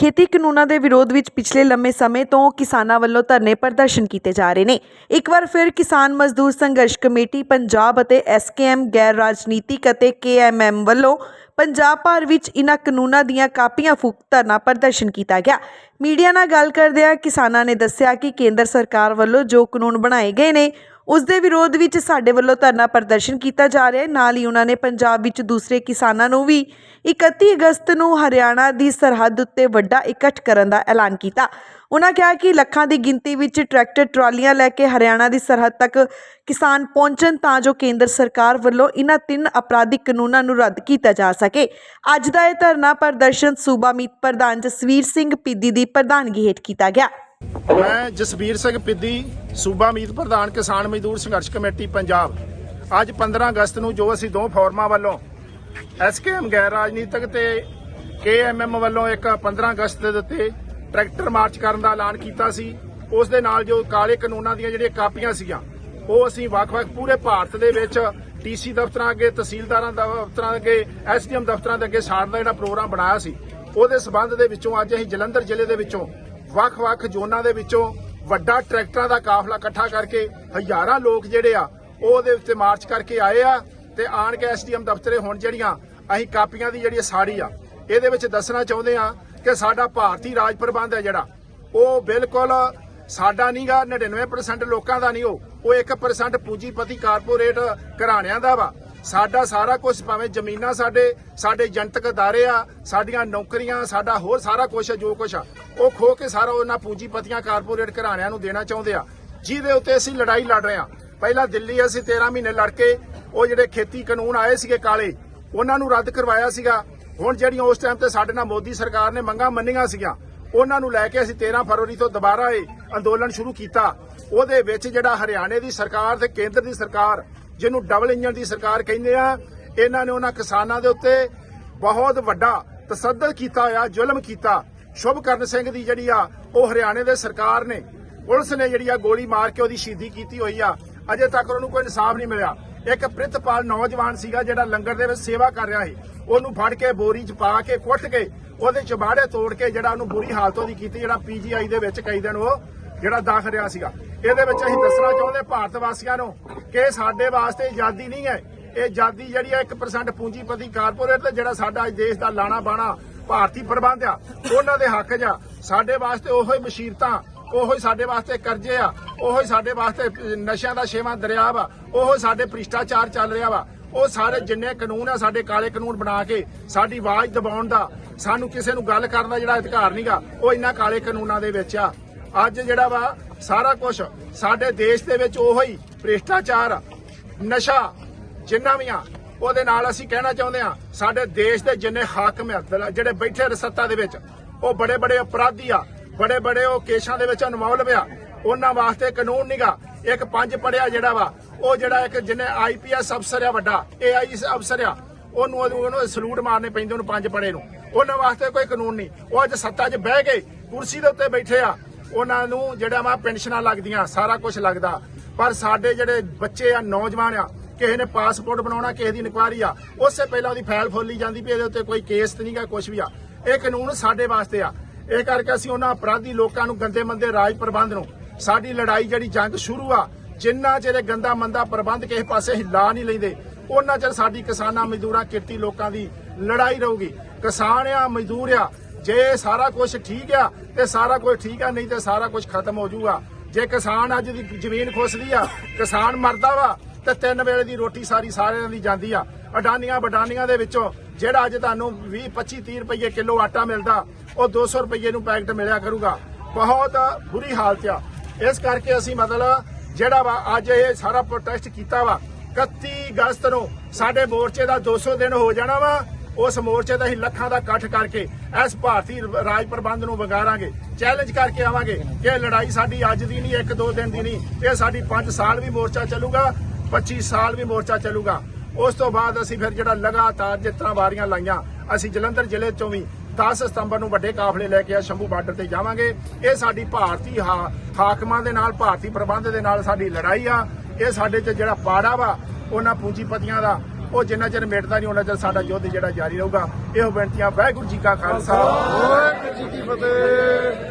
ਖੇਤੀ ਕਾਨੂੰਨਾਂ ਦੇ ਵਿਰੋਧ ਵਿੱਚ ਪਿਛਲੇ ਲੰਮੇ ਸਮੇਂ ਤੋਂ ਕਿਸਾਨਾਂ ਵੱਲੋਂ ਧਰਨੇ ਪ੍ਰਦਰਸ਼ਨ ਕੀਤੇ ਜਾ ਰਹੇ ਨੇ। ਇੱਕ ਵਾਰ ਫਿਰ ਕਿਸਾਨ ਮਜ਼ਦੂਰ ਸੰਘਰਸ਼ ਕਮੇਟੀ ਪੰਜਾਬ ਅਤੇ ਐਸਕੇਐਮ ਗੈਰ ਰਾਜਨੀਤਿਕ ਅਤੇ ਕੇਐਮਐਮ ਵੱਲੋਂ ਪੰਜਾਬ ਭਰ ਵਿੱਚ ਇਨ੍ਹਾਂ ਕਾਨੂੰਨਾਂ ਦੀਆਂ ਕਾਪੀਆਂ ਫੂਕ ਧਰਨਾ ਪ੍ਰਦਰਸ਼ਨ ਕੀਤਾ ਗਿਆ। ਮੀਡੀਆ ਨਾਲ ਗੱਲ ਕਰਦਿਆਂ ਕਿਸਾਨਾਂ ਨੇ ਦੱਸਿਆ ਕਿ ਕੇਂਦਰ ਸਰਕਾਰ ਵੱਲੋਂ ਜੋ ਕਾਨੂੰਨ ਬਣਾਏ ਗਏ ਨੇ ਉਸ ਦੇ ਵਿਰੋਧ ਵਿੱਚ ਸਾਡੇ ਵੱਲੋਂ ਧਰਨਾ ਪ੍ਰਦਰਸ਼ਨ ਕੀਤਾ ਜਾ ਰਿਹਾ ਹੈ। ਨਾਲ ਹੀ ਉਹਨਾਂ ਨੇ ਪੰਜਾਬ ਵਿੱਚ ਦੂਸਰੇ ਕਿਸਾਨਾਂ ਨੂੰ ਵੀ 31 ਅਗਸਤ ਨੂੰ ਹਰਿਆਣਾ ਦੀ ਸਰਹੱਦ ਉੱਤੇ ਵੱਡਾ ਇਕੱਠ ਕਰਨ ਦਾ ਐਲਾਨ ਕੀਤਾ। ਉਹਨਾਂ ਕਿਹਾ ਕਿ ਲੱਖਾਂ ਦੀ ਗਿਣਤੀ ਵਿੱਚ ਟਰੈਕਟਰ, ਟਰਾਲੀਆਂ ਲੈ ਕੇ ਹਰਿਆਣਾ ਦੀ ਸਰਹੱਦ ਤੱਕ ਕਿਸਾਨ ਪਹੁੰਚਣ ਤਾਂ ਜੋ ਕੇਂਦਰ ਸਰਕਾਰ ਵੱਲੋਂ ਇਹਨਾਂ ਤਿੰਨ ਅਪਰਾਧਿਕ ਕਾਨੂੰਨਾਂ ਨੂੰ ਰੱਦ ਕੀਤਾ ਜਾ ਸਕੇ। ਅੱਜ ਦਾ ਇਹ ਧਰਨਾ ਪ੍ਰਦਰਸ਼ਨ ਸੂਬਾ ਮੀਤ ਪ੍ਰਧਾਨ ਜਸਵੀਰ ਸਿੰਘ ਪਿੱਦੀ ਦੀ ਪ੍ਰਧਾਨਗੀ ਹੇਠ ਕੀਤਾ ਗਿਆ। ਮੈਂ ਜਸਬੀਰ ਸਿੰਘ ਪਿੱਦੀ, ਸੂਬਾ ਮੀਤ ਪ੍ਰਧਾਨ ਕਿਸਾਨ ਮਜ਼ਦੂਰ ਸੰਘਰਸ਼ ਕਮੇਟੀ, ਪੰਜਾਬ। ਅੱਜ 15 ਅਗਸਤ ਨੂੰ ਜੋ ਅਸੀਂ ਦੋ ਫੋਰਮਾਂ ਵੱਲੋਂ ਐਸਕੇਐਮ ਗੈਰ ਰਾਜਨੀਤਿਕ ਤੇ ਕੇਐਮਐਮ ਵੱਲੋਂ ਇੱਕ 15 ਅਗਸਤ ਦੇ ਉੱਤੇ ਟਰੈਕਟਰ ਮਾਰਚ ਕਰਨ ਦਾ ਐਲਾਨ ਕੀਤਾ ਸੀ, ਉਸ ਦੇ ਨਾਲ ਜੋ ਕਾਲੇ ਕਾਨੂੰਨਾਂ ਦੀਆਂ ਜਿਹੜੀਆਂ ਕਾਪੀਆਂ ਸੀਗੀਆਂ, ਉਹ ਅਸੀਂ ਵੱਖ-ਵੱਖ ਪੂਰੇ ਭਾਰਤ ਦੇ ਵਿੱਚ ਟੀਸੀ ਦਫ਼ਤਰਾਂ ਅੱਗੇ, ਤਹਿਸੀਲਦਾਰਾਂ ਦਫ਼ਤਰਾਂ ਅੱਗੇ ਐਸਡੀਐਮ ਦਫ਼ਤਰਾਂ ਦੇ ਅੱਗੇ ਸਾੜਨ ਦਾ ਜਿਹੜਾ ਪ੍ਰੋਗਰਾਮ ਬਣਾਇਆ ਸੀ, ਉਹਦੇ ਸਬੰਧ ਦੇ ਵਿੱਚੋਂ ਅੱਜ ਅਸੀਂ ਜਲੰਧਰ ਜ਼ਿਲ੍ਹੇ ਦੇ ਵਿੱਚੋਂ ਵੱਖ-ਵੱਖ ਜ਼ੋਨਾਂ ਦੇ ਵਿੱਚੋਂ ਵੱਡਾ ਟਰੈਕਟਰਾਂ ਦਾ ਕਾਫਲਾ ਇਕੱਠਾ ਕਰਕੇ ਹਜ਼ਾਰਾਂ ਲੋਕ ਜਿਹੜੇ ਆ, ਉਹ ਉਹਦੇ ਉੱਤੇ ਮਾਰਚ ਕਰਕੇ ਆਏ ਆ ਤੇ ਆਣ ਕੇ ਐਸਡੀਐਮ ਦਫ਼ਤਰੇ ਹੁਣ ਜਿਹੜੀਆਂ ਅਸੀਂ ਕਾਪੀਆਂ ਦੀ ਜਿਹੜੀ ਸਾੜੀ ਆ, ਇਹਦੇ ਵਿੱਚ ਦੱਸਣਾ ਚਾਹੁੰਦੇ ਆ ਕਿ ਸਾਡਾ ਭਾਰਤੀ ਰਾਜ ਪ੍ਰਬੰਧ ਹੈ ਜਿਹੜਾ, ਉਹ ਬਿਲਕੁਲ ਸਾਡਾ ਨਹੀਂਗਾ 99% ਲੋਕਾਂ ਦਾ ਨਹੀਂ ਉਹ ਉਹ 1% ਪੂੰਜੀਪਤੀ ਕਾਰਪੋਰੇਟ ਘਰਾਣਿਆਂ ਦਾ ਵਾ। ਸਾਡਾ ਸਾਰਾ ਕੁਝ ਭਾਵੇਂ ਜ਼ਮੀਨਾਂ ਸਾਡੇ ਸਾਡੇ ਜਨਤਕ ਅਦਾਰੇ ਆ, ਸਾਡੀਆਂ ਨੌਕਰੀਆਂ, ਸਾਡਾ ਹੋਰ ਸਾਰਾ ਕੁਝ ਜੋ ਕੁਝ ਆ। ਉਹ ਖੋ ਕੇ ਸਾਰਾ ਉਹਨਾਂ ਪੂੰਜੀਪਤੀਆਂ ਕਾਰਪੋਰੇਟ ਘਰਾਣਿਆਂ ਨੂੰ ਦੇਣਾ ਚਾਹੁੰਦੇ ਆ। ਜਿਹਦੇ ਉੱਤੇ ਅਸੀਂ ਲੜਾਈ ਲੜ ਰਹੇ ਆ। ਪਹਿਲਾਂ ਦਿੱਲੀ ਅਸੀਂ 13 ਮਹੀਨੇ ਲੜ ਕੇ ਉਹ ਜਿਹੜੇ ਖੇਤੀ ਕਾਨੂੰਨ ਆਏ ਸੀਗੇ ਕਾਲੇ, ਉਹਨਾਂ ਨੂੰ ਰੱਦ ਕਰਵਾਇਆ ਸੀਗਾ। ਹੁਣ ਜਿਹੜੀਆਂ ਉਸ ਟਾਈਮ ਤੇ ਸਾਡੇ ਨਾਲ ਮੋਦੀ ਸਰਕਾਰ ਨੇ ਮੰਗਾਂ ਮੰਨੀਆਂ ਸੀਗੀਆਂ, ਉਹਨਾਂ ਨੂੰ ਲੈ ਕੇ ਅਸੀਂ 13 ਫਰਵਰੀ ਤੋਂ ਦੁਬਾਰਾ ਇਹ ਅੰਦੋਲਨ ਸ਼ੁਰੂ ਕੀਤਾ। ਉਹਦੇ ਵਿੱਚ ਜਿਹੜਾ ਹਰਿਆਣੇ ਦੀ ਸਰਕਾਰ ਤੇ ਕੇਂਦਰ ਦੀ ਸਰਕਾਰ ਜਿਹਨੂੰ ਡਬਲ ਇੰਜਨ ਦੀ ਸਰਕਾਰ ਕਹਿੰਦੇ ਆ, ਇਹਨਾਂ ਨੇ ਉਹਨਾਂ ਕਿਸਾਨਾਂ ਦੇ ਉੱਤੇ ਬਹੁਤ ਵੱਡਾ ਤਸੱਦਦ ਕੀਤਾ ਹੋਇਆ, ਜ਼ੁਲਮ ਕੀਤਾ। ਸ਼ੁਭਕਰਨ ਸਿੰਘ ਦੀ ਜਿਹੜੀ ਆ, ਉਹ ਹਰਿਆਣੇ ਦੇ ਸਰਕਾਰ ਨੇ। ਪੁਲਿਸ ਨੇ ਜਿਹੜੀ ਆ ਗੋਲੀ ਮਾਰ ਕੇ ਉਹਦੀ ਸ਼ਹੀਦੀ ਕੀਤੀ ਹੋਈ ਆ। ਅਜੇ ਤੱਕ ਉਹਨੂੰ ਕੋਈ ਇਨਸਾਫ ਨਹੀਂ ਮਿਲਿਆ। ਇੱਕ ਪ੍ਰਿਤਪਾਲ ਨੌਜਵਾਨ ਸੀਗਾ ਜਿਹੜਾ ਲੰਗਰ ਦੇ ਵਿੱਚ ਸੇਵਾ ਕਰ ਰਿਹਾ ਸੀ। ਉਹਨੂੰ ਫੜ ਕੇ ਬੋਰੀ 'ਚ ਪਾ ਕੇ ਕੁੱਟ ਕੇ ਉਹਦੇ ਚਬਾੜੇ ਤੋੜ ਕੇ ਜਿਹੜਾ ਉਹਨੂੰ ਬੁਰੀ ਹਾਲਤ ਉਹਦੀ ਕੀਤੀ, ਜਿਹੜਾ ਪੀਜੀਆਈ ਦੇ ਵਿੱਚ ਕਈ ਦਿਨ ਉਹ ਜਿਹੜਾ ਦਾਖਲ ਰਿਹਾ ਸੀਗਾ। ਇਹਦੇ ਵਿੱਚ ਅਸੀਂ ਦੱਸਣਾ ਚਾਹੁੰਦੇ ਭਾਰਤ ਵਾਸੀਆਂ ਨੂੰ ਕਿ ਸਾਡੇ ਵਾਸਤੇ ਆਜ਼ਾਦੀ ਨਹੀਂ ਹੈ। ਇਹ ਆਜ਼ਾਦੀ ਜਿਹੜੀ ਹੈ 1% ਪੂੰਜੀਪਤੀ ਕਾਰਪੋਰੇਟ ਤੇ ਜਿਹੜਾ ਸਾਡਾ ਅੱਜ ਦੇਸ਼ ਦਾ ਲਾਣਾ ਬਾਣਾ ਭਾਰਤੀ ਪ੍ਰਬੰਧ ਆ, ਉਹਨਾਂ ਦੇ ਹੱਕ 'ਚ ਸਾਡੇ ਵਾਸਤੇ ਉਹੋ ਹੀ ਮੁਸੀਬਤਾਂ ਉਹੋ ਹੀ ਸਾਡੇ ਵਾਸਤੇ ਕਰਜ਼ੇ ਆ, ਉਹੋ ਹੀ ਸਾਡੇ ਵਾਸਤੇ ਨਸ਼ਿਆਂ ਦਾ ਛੇਵਾਂ ਦਰਿਆ ਵਾ, ਉਹੋ ਸਾਡੇ ਭ੍ਰਿਸ਼ਟਾਚਾਰ ਚੱਲ ਰਿਹਾ ਵਾ। ਉਹ ਸਾਰੇ ਜਿੰਨੇ ਕਾਨੂੰਨ ਆ ਸਾਡੇ ਕਾਲੇ ਕਾਨੂੰਨ ਬਣਾ ਕੇ ਸਾਡੀ ਆਵਾਜ਼ ਦਬਾਉਣ ਦਾ, ਸਾਨੂੰ ਕਿਸੇ ਨੂੰ ਗੱਲ ਕਰਨ ਦਾ ਜਿਹੜਾ ਅਧਿਕਾਰ ਨਹੀਂਗਾ ਉਹ ਇਹਨਾਂ ਕਾਲੇ ਕਾਨੂੰਨਾਂ ਦੇ ਵਿੱਚ ਆ। ਅੱਜ ਜਿਹੜਾ ਵਾ ਸਾਰਾ ਕੁਝ ਸਾਡੇ ਦੇਸ਼ ਦੇ ਵਿੱਚ ਉਹੋ ਹੀ ਭ੍ਰਿਸ਼ਟਾਚਾਰ, ਨਸ਼ਾ, ਜਿੰਨਾ ਵੀ ਆ, ਉਹਦੇ ਨਾਲ ਅਸੀਂ ਕਹਿਣਾ ਚਾਹੁੰਦੇ ਆ ਸਾਡੇ ਦੇਸ਼ ਦੇ ਜਿੰਨੇ ਹਾਕਮ ਆ ਜਿਹੜੇ ਬੈਠੇ ਨੇ ਸੱਤਾ ਦੇ ਵਿੱਚ, ਉਹ ਬੜੇ ਬੜੇ ਅਪਰਾਧੀ ਆ ਬੜੇ ਬੜੇ ਉਹ ਕੇਸਾਂ ਦੇ ਵਿੱਚ ਇਨਵੋਲਵ ਆ, ਉਹਨਾਂ ਵਾਸਤੇ ਕਾਨੂੰਨ ਨਹੀਂਗਾ ਇੱਕ ਪੰਜ ਪੜਿਆ ਜਿਹੜਾ ਵਾ, ਉਹ ਜਿਹੜਾ ਇੱਕ ਜਿਹਨੇ ਆਈਪੀਐਸ ਅਫਸਰ ਆ ਵੱਡਾ ਏਆਈ ਅਫਸਰ ਆ, ਉਹਨੂੰ ਉਹਨੂੰ ਸਲੂਟ ਮਾਰਨੇ ਪੈਂਦੇ ਉਹਨੂੰ ਪੰਜ ਪੜੇ ਨੂੰ। ਉਹਨਾਂ ਵਾਸਤੇ ਕੋਈ ਕਾਨੂੰਨ ਨਹੀਂ। ਉਹ ਅੱਜ ਸੱਤਾ 'ਚ ਬਹਿ ਗਏ ਕੁਰਸੀ ਦੇ ਉੱਤੇ ਬੈਠੇ ਆ ਉਹਨਾਂ ਨੂੰ ਜਿਹੜਾ ਵਾ ਪੈਨਸ਼ਨਾਂ ਲੱਗਦੀਆਂ, ਸਾਰਾ ਕੁਝ ਲੱਗਦਾ। ਪਰ ਸਾਡੇ ਜਿਹੜੇ ਬੱਚੇ ਆ, ਨੌਜਵਾਨ ਆ, ਕਿਸੇ ਨੇ ਪਾਸਪੋਰਟ ਬਣਾਉਣਾ, ਕਿਸੇ ਦੀ ਇਨਕੁਆਰੀ ਆ, ਉਸੇ ਪਹਿਲਾਂ ਉਹਦੀ ਫਾਈਲ ਫੋਲੀ ਜਾਂਦੀ ਵੀ ਇਹਦੇ ਉੱਤੇ ਕੋਈ ਕੇਸ ਤੇ ਨਹੀਂਗਾ ਕੁਝ ਵੀ ਆ। ਇਹ ਕਾਨੂੰਨ ਸਾਡੇ ਵਾਸਤੇ ਆ। ਇਹ ਕਰਕੇ ਅਸੀਂ ਉਹਨਾਂ ਅਪਰਾਧੀ ਲੋਕਾਂ ਨੂੰ ਗੰਦੇ ਮੰਦੇ ਰਾਜ ਪ੍ਰਬੰਧ ਨੂੰ, ਸਾਡੀ ਲੜਾਈ ਜਿਹੜੀ ਜੰਗ ਸ਼ੁਰੂ ਆ, ਜਿੰਨਾ ਚਿਰ ਇਹ ਗੰਦਾ ਮੰਦਾ ਪ੍ਰਬੰਧ ਕਿਸੇ ਪਾਸੇ ਹਿੱਲਾ ਨਹੀਂ ਲੈਂਦੇ, ਉਹਨਾਂ ਚਿਰ ਸਾਡੀ ਕਿਸਾਨਾਂ ਮਜ਼ਦੂਰਾਂ ਕਿਰਤੀ ਲੋਕਾਂ ਦੀ ਲੜਾਈ ਰਹੂਗੀ। ਕਿਸਾਨ ਆ, ਮਜ਼ਦੂਰ ਆ ਜੇ ਸਾਰਾ ਕੁਝ ਠੀਕ ਆ ਤੇ ਸਾਰਾ ਕੁਝ ਠੀਕ ਆ, ਨਹੀਂ ਤੇ ਸਾਰਾ ਕੁਝ ਖਤਮ ਹੋ ਜਾਊਗਾ। ਜੇ ਕਿਸਾਨ ਅੱਜ ਦੀ ਜ਼ਮੀਨ ਖੁੱਸਦੀ ਆ, ਕਿਸਾਨ ਮਰਦਾ ਵਾ, ਤੇ ਤਿੰਨ ਵੇਲੇ ਦੀ ਰੋਟੀ ਸਾਰੀ ਸਾਰਿਆਂ ਦੀ ਜਾਂਦੀ ਆ। ਅਡਾਨੀਆਂ ਬਡਾਨੀਆਂ ਦੇ ਵਿੱਚੋਂ ਜਿਹੜਾ ਅੱਜ ਤੁਹਾਨੂੰ 20 25 30 ਰੁਪਏ ਕਿਲੋ ਆਟਾ ਮਿਲਦਾ, ਉਹ 200 ਰੁਪਏ ਨੂੰ ਪੈਕਟ ਮਿਲਿਆ ਕਰੂਗਾ। ਬਹੁਤ ਬੁਰੀ ਹਾਲਤ ਆ। ਇਸ ਕਰਕੇ ਅਸੀਂ ਮਤਲਬ ਜਿਹੜਾ ਵਾ ਅੱਜ ਇਹ ਸਾਰਾ ਪ੍ਰੋਟੈਸਟ ਕੀਤਾ ਵਾ 31 ਅਗਸਤ ਨੂੰ ਸਾਡੇ ਮੋਰਚੇ ਦਾ 200 ਦਿਨ ਹੋ ਜਾਣਾ ਵਾ ਉਸ ਮੋਰਚੇ ਦਾ ਅਸੀਂ ਲੱਖਾਂ ਦਾ ਇਕੱਠ ਕਰਕੇ ਇਸ ਭਾਰਤੀ ਰਾਜ ਪ੍ਰਬੰਧ ਨੂੰ ਵਗਾਰਾਂਗੇ ਚੈਲੰਜ ਕਰਕੇ ਆਵਾਂਗੇ ਕਿ ਇਹ ਲੜਾਈ ਸਾਡੀ ਅੱਜ ਦੀ ਨਹੀਂ, ਇੱਕ ਦੋ ਦਿਨ ਦੀ ਨਹੀਂ, ਇਹ ਸਾਡੀ 5 ਸਾਲ ਵੀ ਮੋਰਚਾ ਚੱਲੂਗਾ 25 ਸਾਲ ਵੀ ਮੋਰਚਾ ਚੱਲੂਗਾ। ਉਸ ਤੋਂ ਬਾਅਦ ਅਸੀਂ ਫਿਰ ਜਿਹੜਾ ਲਗਾਤਾਰ ਜਿੱਤਾਂ ਵਾਰੀਆਂ ਲਾਈਆਂ, ਅਸੀਂ ਜਲੰਧਰ ਜ਼ਿਲ੍ਹੇ ਚੋਂ ਵੀ 10 ਸਤੰਬਰ ਨੂੰ ਵੱਡੇ ਕਾਫਲੇ ਲੈ ਕੇ ਆ ਸ਼ੰਭੂ ਬਾਰਡਰ ਤੇ ਜਾਵਾਂਗੇ। ਇਹ ਸਾਡੀ ਭਾਰਤੀ ਹਾ- ਹਾਕਮਾਂ ਦੇ ਨਾਲ, ਭਾਰਤੀ ਪ੍ਰਬੰਧ ਦੇ ਨਾਲ ਸਾਡੀ ਲੜਾਈ ਆ। ਇਹ ਸਾਡੇ 'ਚ ਜਿਹੜਾ ਪਾੜਾ ਵਾ, ਉਹਨਾਂ ਪੂੰਜੀਪਤੀਆਂ ਦਾ ਉਹ ਜਿੰਨਾ ਚਿਰ ਮਿਟਦਾ ਨਹੀਂ, ਉਹਨਾਂ ਚਿਰ ਸਾਡਾ ਯੁੱਧ ਜਿਹੜਾ ਜਾਰੀ ਰਹੂਗਾ। ਇਹੋ ਬੇਨਤੀਆਂ, ਵਾਹਿਗੁਰੂ ਜੀ ਕਾ ਖਾਲਸਾ। ਵਾਹਿਗੁਰੂ ਜੀ ਕੀ ਫਤਿਹ।